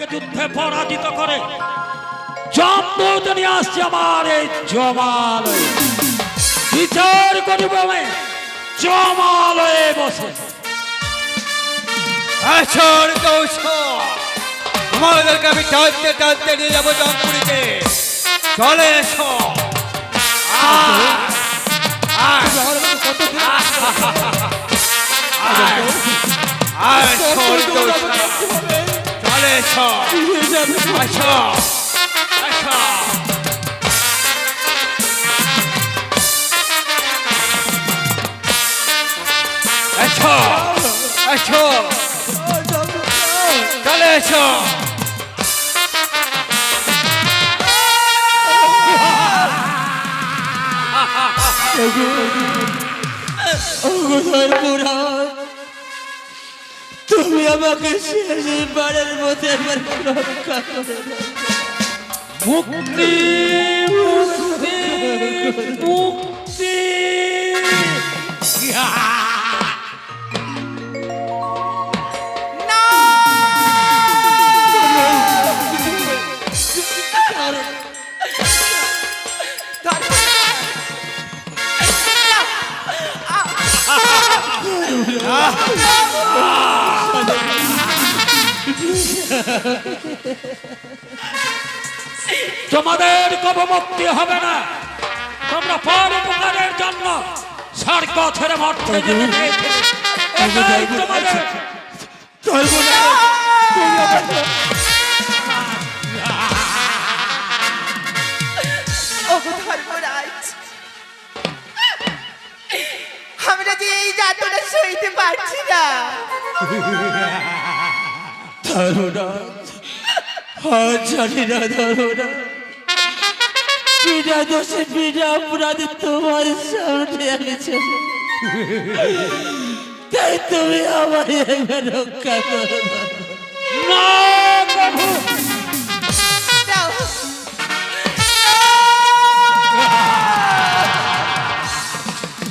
সেনাকে যুদ্ধে পরাজিত করে জম্মুত নিয়ে আসছে আমার এই জমালয়ে বিচার করিব জমালয়ে বসে আমাদেরকে আমি টানতে টানতে নিয়ে যাব জঙ্গলিতে চলে এসো চলে আসো আসো আসো চলে এসো তুমি আমাকে শেষবারের মতো একবার রক্ষা করো। মুক্তি মুক্তি মুক্তি। তোমাদের কবে মুক্তি হবে না। তোমরা পর উপকারের জন্য স্বর্গ ছেড়ে মরতে যেতে চেয়েছিলে। এটাই তোমাদের ধর্মরাজ যে এই যাতনা সইতে পারছি না। আজ জানি না ধর্মরাজ বিনা দোষে বিনা অপরাধে তোমার সামনে এনেছে তাই তুমি আমায় একবার রক্ষা করো না। প্রভু। দাও।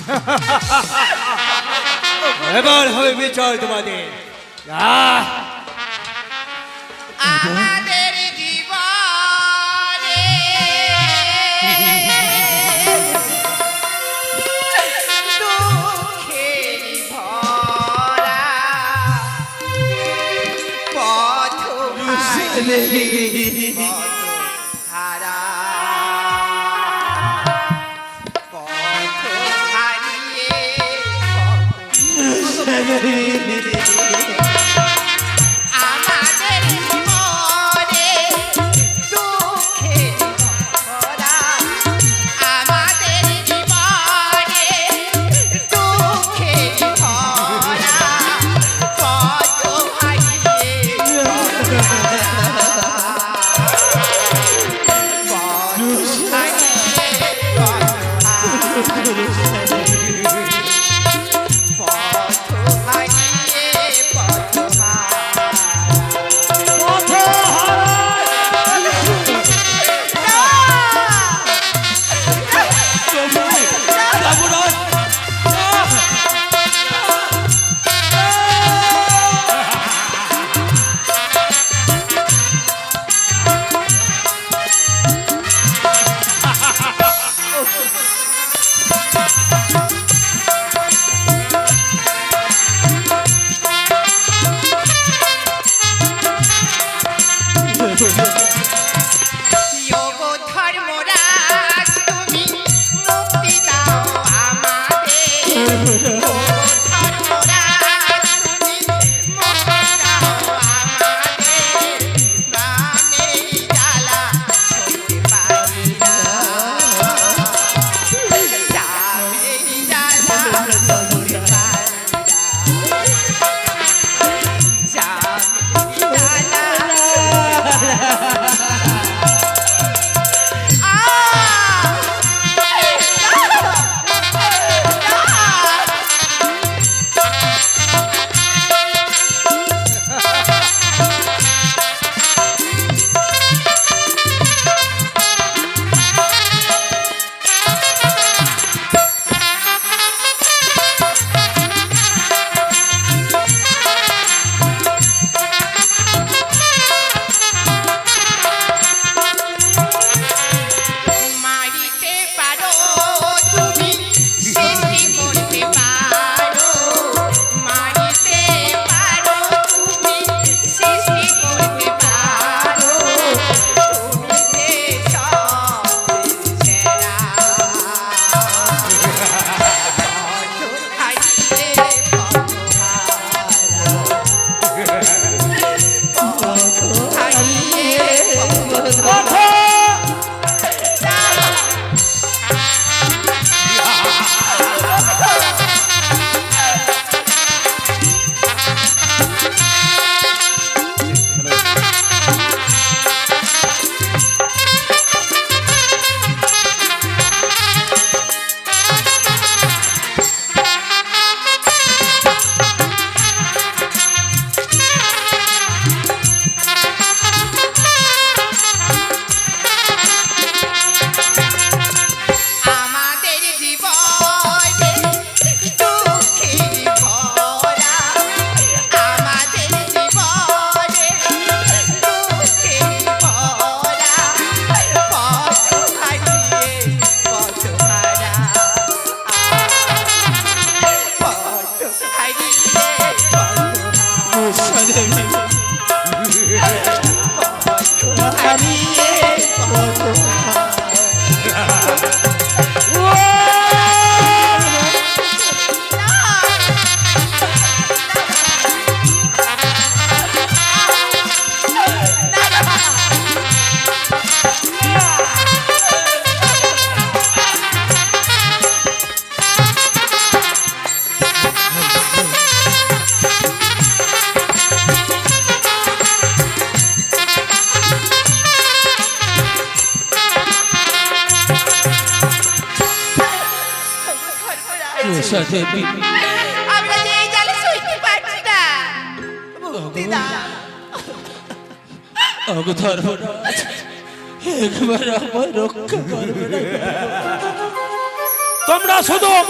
এবার হবে বিচার তোমাদের। আহ! আমাদের জীবনে। দুঃখের ভরা পথ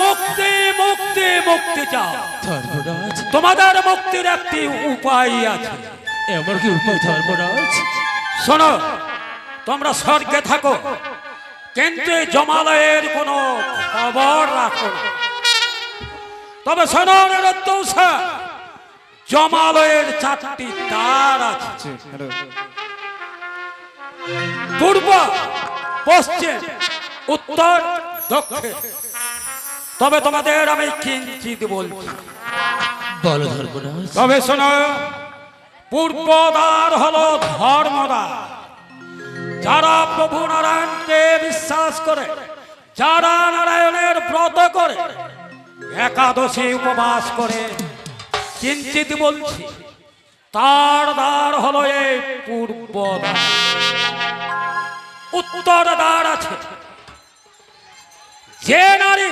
মুক্তি মুক্তি মুক্তি চাও। ধর্মরাজ। তোমাদের মুক্তির একটি উপায় আছে। এমন কি উপায় ধর্মরাজ? শোনো তোমরা স্বর্গে থাকো কিন্তু জমালয়ের কোনো খবর রাখো না। তবে শোনো নিরুদ্দোষা, জমালয়ের চারটি তার আছে। পূর্ব পশ্চিম উত্তর দক্ষিণ। তবে তোমাদের আমি কিঞ্চিত বলছি। বলো ধর্মরাজ। তবে শোনো পূর্বদ্বার হলো ধর্মদ্বার যারা প্রভু নারায়ণকে বিশ্বাস করে যারা নারায়ণের ব্রত করে একাদশী উপবাস করে কিঞ্চিত বলছি তার দ্বার হলো এই পূর্ব উত্তর দ্বার আছে। যে নারী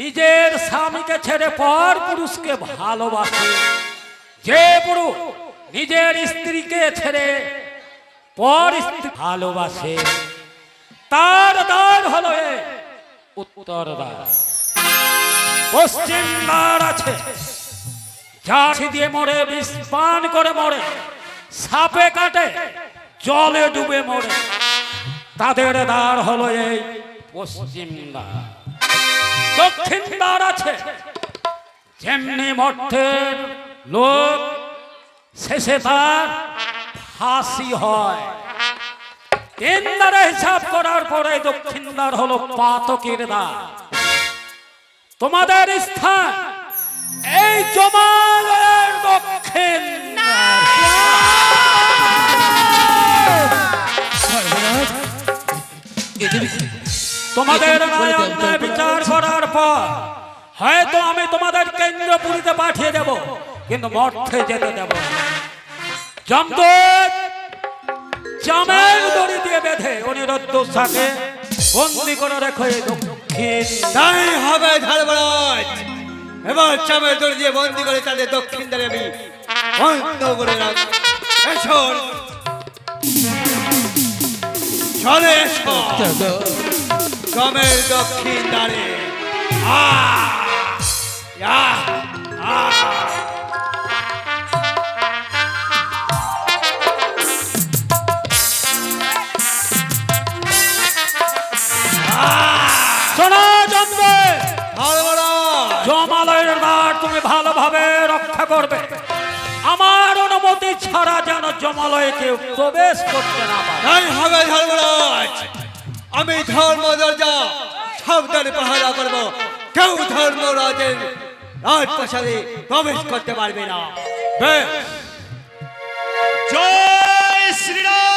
নিজের স্বামীকে ছেড়ে পর পুরুষকে ভালোবাসে। যে পুরুষ নিজের স্ত্রীকে ছেড়ে পর স্ত্রী ভালোবাসে, তার দ্বার হলো উত্তর দ্বার। পশ্চিম দ্বার আছে ঝাঁসি দিয়ে মরে, বিষ করে মরে, সাপে কাটে, জলে ডুবে মরে। তাদের দ্বার হলো এই পশ্চিম দ্বার। দক্ষিণ দ্বার আছে। যেমনি মঠের লোক শেষে তার ফাঁসি হয়। তিন দ্বারে হিসাব করার পরে দক্ষিণ দ্বার হলো পাতকের দ্বার। তোমাদের স্থান এই জমালের দক্ষিণ এদের তোমাদের ন্যায় অন্যায় বিচার করার পর হয়তো আমি তোমাদের কেন্দ্রপুরীতে পাঠিয়ে দেব কিন্তু মঠে যেতে দেব। জমদূত চামের দড়ি দিয়ে বেঁধে অনিরুদ্ধ সাকে বন্দি করে রেখো দক্ষিণ। তাই হবে ধর্মরাজ এবার চামের দড়ি দিয়ে বন্দি করে তাদের দক্ষিণ দ্বারে আমি বন্ধ করে রাখব। এসো। চলে এসো। চামের দক্ষিণ দ্বারে। জমালয়ের তুমি ভালোভাবে রক্ষা করবে। আমার অনুমতি ছাড়া যেন জমালয়ে কেউ প্রবেশ করতে না পারে। আমি ধর্ম দরজা সাবধানে পাহারা করব। কেউ ধর্ম রাজের রাজপ্রাসাদে প্রবেশ করতে পারবে না। জয় শ্রীরাম!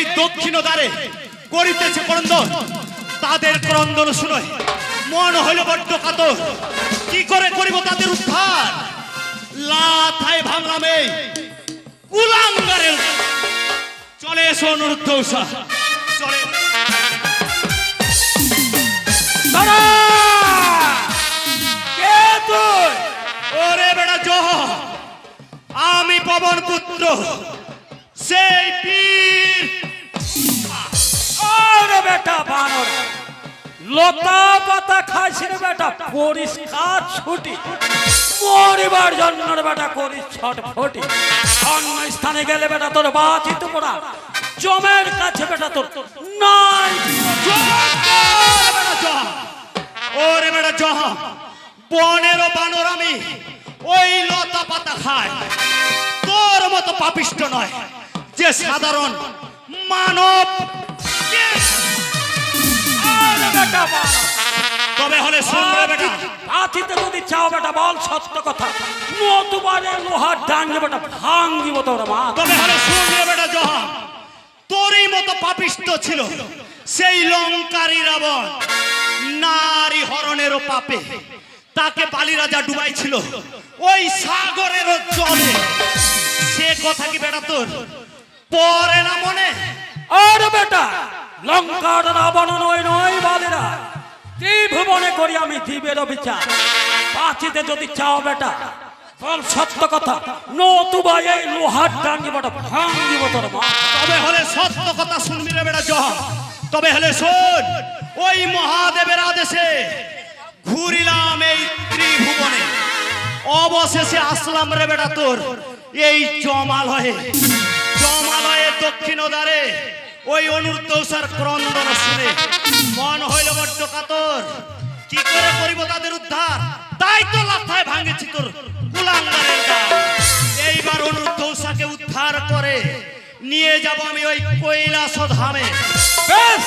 এই দক্ষিণ দ্বারে করিতেছে ক্রন্দন। তাদের ক্রন্দন শুনে মন হইল বড্ড কাতর। কি করে করিব তাদের উদ্ধার? লাথায় ভাঙলাম এই চলে এসো অনুরুদ্ধ উষা চলে আমি পবন পুত্র সেই বীর রে বেটা বানর। লতা পাতা খাইছি রে বেটা, পরিষ্কার ছুটি। মরিবার জন্য রে বেটা করিস ছটফটি। অন্য স্থানে গেলে বেটা তোর বাচিত পড়া জমের কাছে বেটা তোর নাই। ওরে জহা ওরে বেটা জহা। বনেরও বানর আমি, ওই লতা পাতা খায় তোর মতো পাপিষ্ট নয়, যে সাধারণ মানব তবে হলে শুনবে বেটা। আছিতে যদি চাও বেটা বল সত্য কথা। নতুবারে লোহার ডাঙ্গে বেটা ভাঙ্গিব তোর মা তবে হলে শুনবে বেটা জহা। তোরই মতো পাপিষ্ট ছিল সেই লঙ্কারী রাবণ। নারী হরণেরও পাপে। তাকে বালি রাজা ডুবাইছিল। ওই সাগরেরও জলে। সে কথা কি বেটা তোর? পরে না লঙ্কার রাবণ নয় নয় বালেরা। ত্রিভুবনে করি আমি জীবের বিচার পাচিতে যদি চাও বেটা, বল সত্য কথা, নতুবা এই লোহার ডাঙ্গি বেটা ভাঙ্গিব তোর তবে হলে সত্য কথা শুনবি রে বেটা জহা তবে হলে শোন, ওই মহাদেবের আদেশে ঘুরিলাম এই ত্রিভুবনে। অবশেষে আসলাম রে বেটা তোর এই জমালয়ে। জমালয়ে দক্ষিণ দ্বারে ওই অনুর্দৌসার ক্রন্দন শুনে মন হইল বড্ড কাতর। কি করে করিব তাদের উদ্ধার? তাই তো লাথায় ভাঙেছি তোর কুলাঙ্গারের এইবার অনুর্দৌসাকে উদ্ধার করে নিয়ে যাব আমি ওই কৈলাস ধামে বেশ,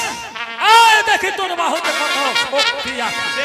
আয় দেখি তোর বাহুতে কত শক্তি আছে।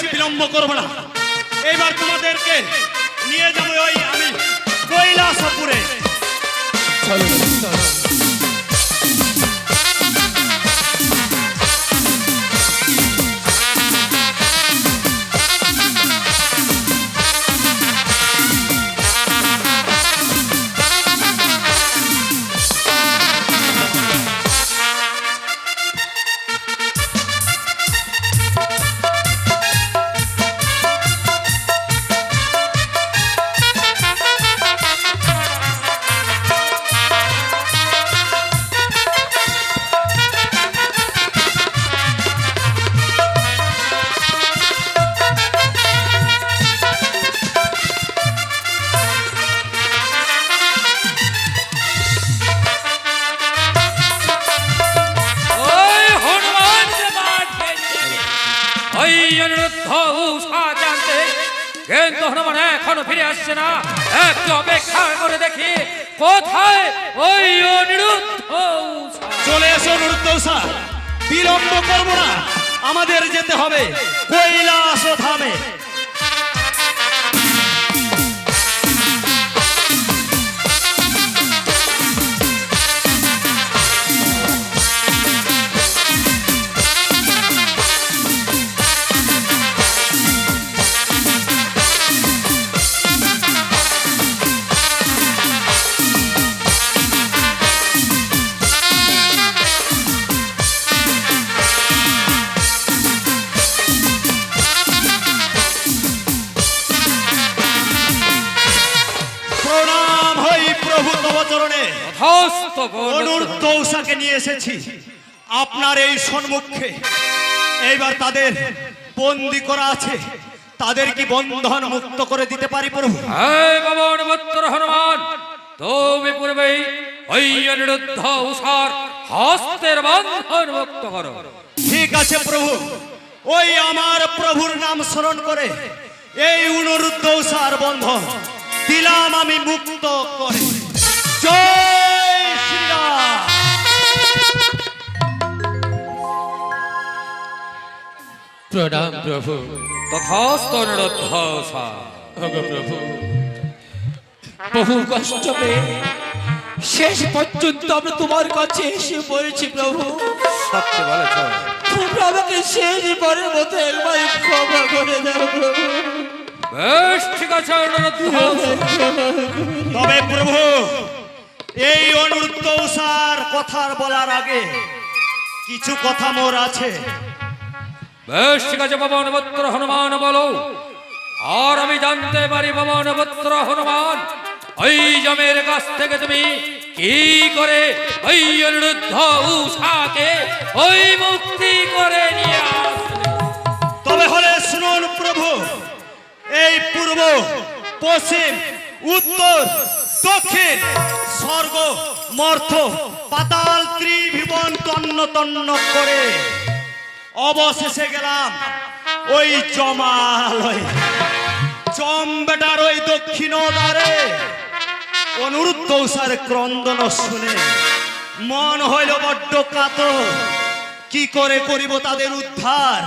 বেশি বিলম্ব করব না। এইবার তোমাদেরকে নিয়ে যাব ওই আমি কৈলাসপুরে। ওই যেতে হবে। কৈলাস ধামে অনুর্দৌসাকে নিয়ে এসেছি। আপনার এই সম্মুখে। এইবার তাদের বন্দি করা আছে। তাদের কি বন্ধন মুক্ত করে দিতে পারি প্রভু? বত্তর হনুমান। তুমি পূর্বেই ওই অনিরুদ্ধ উষার হস্তের বন্ধন মুক্ত করো। ঠিক আছে প্রভু। ওই আমার প্রভুর নাম স্মরণ করে এই অনুরুদ্ধ উষার বন্ধন দিলাম আমি মুক্ত করে। প্রণাম প্রভু। তথাস্ত প্রভু বহু কষ্ট পেয়ে শেষ পর্যন্ত আমরা তোমার কাছে এসে পড়েছি প্রভু। তোমরা আমাকে শেষ পরের মতো একবার ক্ষমা করে দাও প্রভু। বেশ ঠিক আছে তবে প্রভু এই অনুরুদ্ধ উষার কথার বলার আগে কিছু কথা মোর আছে। বেশ, ঠিক আছে বাবা অনুবত্র হনুমান, বলো। আর আমি জানতে পারি বাবা অনুবত্র হনুমান, ওই জমের কাছ থেকে তুমি কি করে ওই অনুরুদ্ধ উষাকে ওই মুক্তি করে নিয়ে তবে হলে শুনুন প্রভু, এই পূর্ব, পশ্চিম, উত্তর, দক্ষিণ, স্বর্গ, মর্থ, পাতাল ত্রিভুবন তন্ন তন্ন করে। অবশেষে গেলাম। ওই জমালয়ে জম বেটার ওই দক্ষিণ দ্বারে। অনুরুদ্ধ উষার ক্রন্দন শুনে মন হইল বড্ড কাতর। কি করে করিব তাদের উদ্ধার?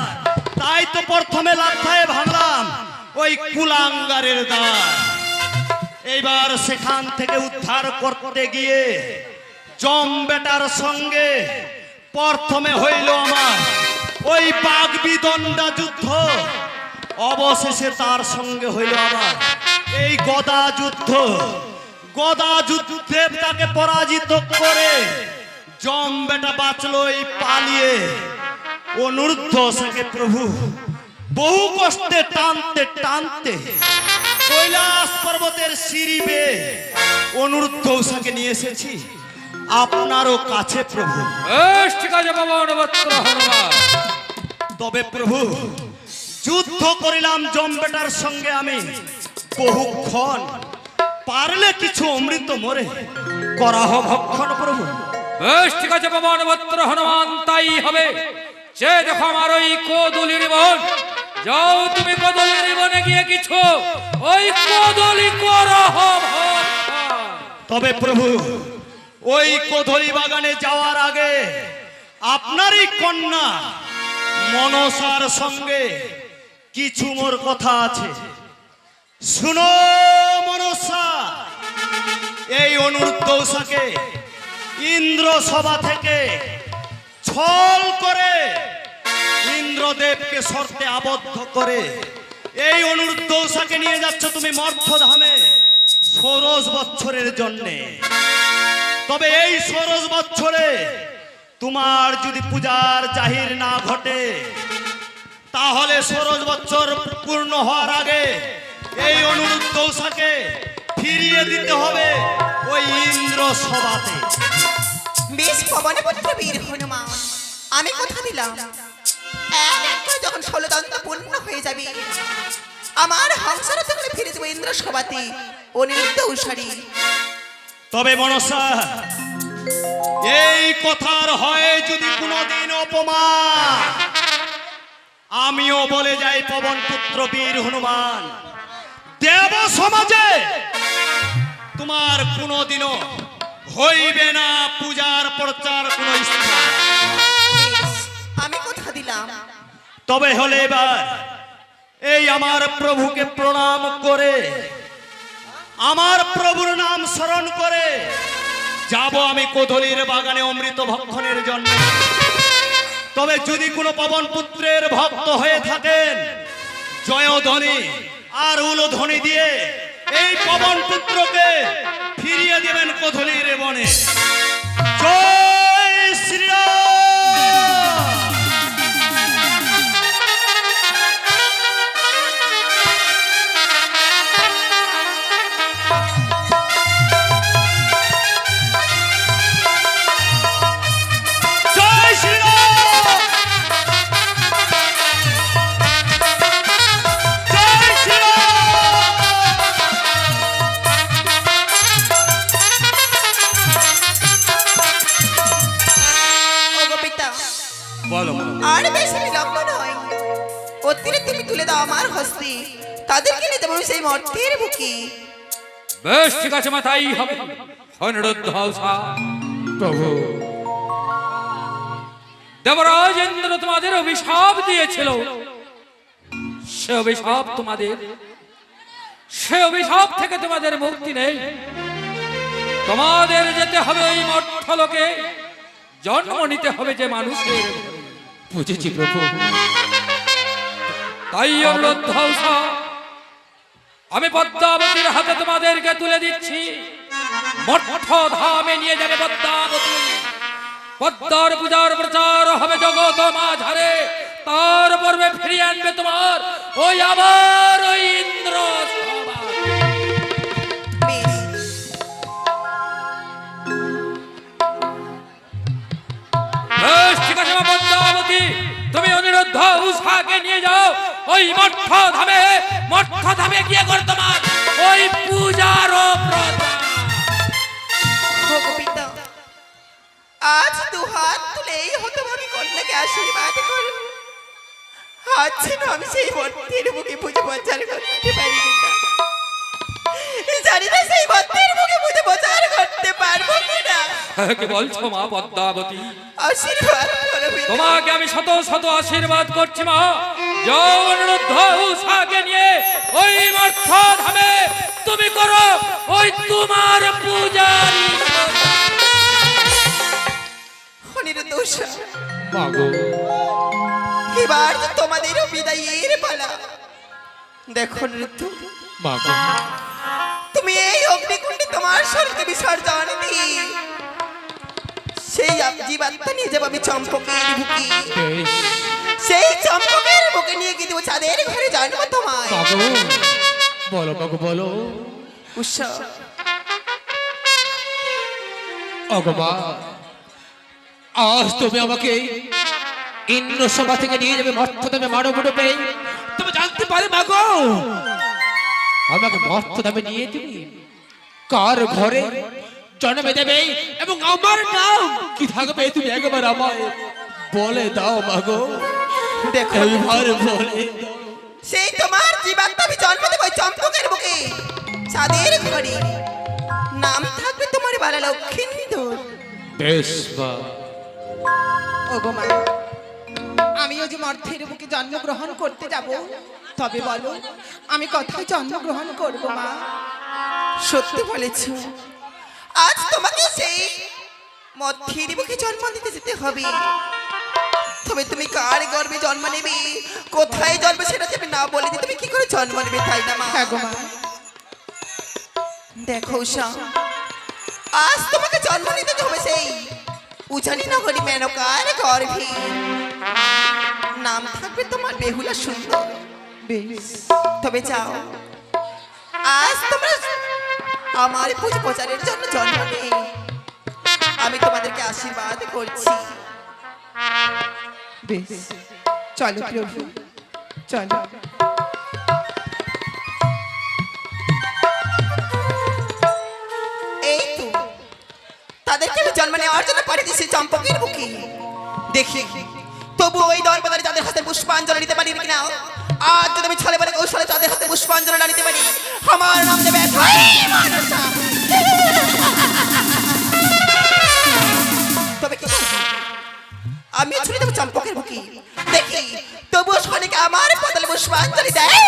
তাই তো প্রথমে লাথায় ভাঙলাম ওই কুলাঙ্গারের দ্বার। এইবার সেখান থেকে উদ্ধার করতে গিয়ে জম বেটার সঙ্গে প্রথমে হইল আমার ওই বাঘ বিদণ্ডা যুদ্ধ অবশেষে তার সঙ্গে হইল আমার। এই গদা যুদ্ধ, গদা যুদ্ধে তাকে পরাজিত করে জম বেটা বাঁচলো এই পালিয়ে। অনুরুদ্ধ সঙ্গে প্রভু, বহু কষ্টে টানতে টানতে কৈলাস পর্বতের সিঁড়ি বেয়ে অনুরুদ্ধ নিয়ে এসেছি। আপনারও কাছে প্রভু। ঠিক আছে বাবা তবে প্রভু যুদ্ধ করিলাম জম্বেটার সঙ্গে আমি। বহুক্ষণ পারলে কিছু অমৃত মরে। করাহ ভক্ষণ প্রভু। বেশ ঠিক আছে বাবা অনুবত্র হনুমান তাই হবে। সে দেখো আমার ওই কোদলির বোন যাও তুমি কোদলির রিবনে গিয়ে কিছু। ওই কোদলি করহ। তবে প্রভু ওই কোধলি বাগানে যাওয়ার আগে আপনারই কন্যা মনসার সঙ্গে কিছু মোর কথা আছে। শুনো মনসা, এই অনুরুদ্ধ উষাকে ইন্দ্র সভা থেকে ছল করে ইন্দ্রদেবকে শর্তে আবদ্ধ করে এই অনুরুদ্ধ উষাকে নিয়ে যাচ্ছ তুমি মর্থধামে ষোড়শ বছরের জন্যে। তবে এই ষোড়শ বছরে তোমার যদি পূজার জাহির না ঘটে, তাহলে ষোড়শ বছর পূর্ণ হওয়ার আগে এই অনুরুদ্ধ উষাকে ফিরিয়ে দিতে হবে ওই ইন্দ্র সভাতে। বেশ বীর হনুমান, আমি কথা দিলাম। যখন ষোলদন্ত পূর্ণ হয়ে যাবে, আমার হংসর তখন ফিরে যাব ইন্দ্র সভাতে, অনিরুদ্ধ উষারি তবে মনসা এই কথার হয় যদি কোনোদিন অপমান। আমিও বলে যাই পবন পুত্র বীর হনুমান দেব সমাজে তোমার কোনোদিনও হইবে না পূজার প্রচার কোন আমি কথা দিলাম। তবে হলে এবার এই আমার প্রভুকে প্রণাম করে আমার প্রভুর নাম স্মরণ করে যাব আমি কোধলির বাগানে অমৃত ভক্ষণের জন্য। তবে যদি কোনো পবন পুত্রের ভক্ত হয়ে থাকেন, জয়ধ্বনি আর উলোধ্বনি দিয়ে এই পবন পুত্রকে ফিরিয়ে দেবেন কোধলির বনে। জয় শ্রীরাম! তুলে দাও আমার হস্তে। তাদেরকে নিতে পারব সেই মর্তের বুকে। বেশ ঠিক আছে হবে। অনিরুদ্ধ প্রভু দেবরাজ ইন্দ্র তোমাদের অভিশাপ দিয়েছিল। সে অভিশাপ তোমাদের সে অভিশাপ থেকে তোমাদের মুক্তি নেই। তোমাদের যেতে হবে ওই মর্থলোকে জন্ম নিতে হবে যে মানুষের। বুঝেছি প্রভু। তাই আমি পদ্মাবতীর হাতে তোমাদেরকে তুলে দিচ্ছি। মঠ ধামে নিয়ে যাবে পদ্মাবতী। পদ্মার পূজার প্রচার হবে জগৎ মাঝারে। তার পর্বে ফিরিয়ে আনবে তোমার ওই আবার ওই ইন্দ্র ওই মঠ ধামে মঠ ধামে গিয়ে করে তোমার। ওই পূজার আজ দু হাত তুলে এই হতভাগী কন্যাকে আশীর্বাদ করো? আজ যেন আমি সেই মন্দির বুকে পুজো প্রচার করতে পারি জানি না সেই মন্দির বুকে পুজো প্রচার করতে পারব কিনা কি বলছো মা পদ্মাবতী? আশীর্বাদ করো তোমাকে আমি শত শত আশীর্বাদ করছি মা। যাও অনুরুদ্ধ উষাকে নিয়ে ওই মর্থ ধামে তুমি করো ওই তোমার পূজারি অনিরুদ্ধ উষা, মাগো। এবার তো তোমাদেরও বিদায়ের পালা। দেখো ঋতু তুমি এই অগ্নিকুণ্ডে তোমার শরীরে বিসর্জন দিয়ে সেই জীবাত্মা নিয়ে যাব আমি চম্পকের বুকে। সেই চম্পকের বুকে নিয়ে গিয়ে দেবো চাঁদের ঘরে জানব তোমায়। বলো মাগো বলো। উষা অগমা আজ তুমি আমাকে ইন্দ্র সভা থেকে নিয়ে যাবে মর্থ দেবে মানব রূপে তুমি জানতে পারে মাগো আমাকে মর্থ দামে নিয়ে দিবি কার ঘরে জন্মে দেবে এবং আমার নাম কি থাকবে তুমি একবার আমায় বলে দাও মাগো। দেখো। বলে। সেই তোমার জীবাত্মা আমি জন্ম দেবো চম্পকের বুকে চাঁদের ঘরে নাম থাকবে তোমার বালা লক্ষ্মীন্দর বেশ মা। ওগো মা আমিও যে মর্থের বুকে জন্মগ্রহণ করতে যাব। তবে বলো আমি কোথায় জন্মগ্রহণ করব মা? সত্যি বলেছ। আজ তোমাকে সেই মধ্যের বুকে জন্ম দিতে যেতে হবে। তবে তুমি কার গর্বে জন্ম নেবে? কোথায় জন্ম? সেটা তুমি না বলে দিয়ে তুমি কি করে জন্ম নেবে তাই না মা? হ্যাঁ গো মা। দেখো উষা আজ তোমাকে জন্ম নিতে হবে সেই উজানি নগরী মেনকার গর্ভে। নাম থাকবে তোমার বেহুলা সুন্দর। তবে যাও। আজ তোমরা আমার পুজো প্রচারের জন্য জন্ম নেই আমি তোমাদেরকে আশীর্বাদ করছি। বেশ। চলো প্রভু চলো। এই তো। তাদেরকে আমি জন্ম নেওয়ার জন্য পাঠিয়ে দিচ্ছি চম্পকের বুকে। দেখি। তবু ওই দরবারে যাদের হাতে পুষ্পাঞ্জলি দিতে পারি কিনা আজ আমি ছলে বলে কৌশলে তাদের হাতে পুষ্পাঞ্জলি না নিতে পারি। আমার নাম দেবে তবে কি আমি ছুটি দেবো চম্পকের বুকি। দেখি, তবুও সনিকে আমার বদলে পুষ্পাঞ্জলি দেয়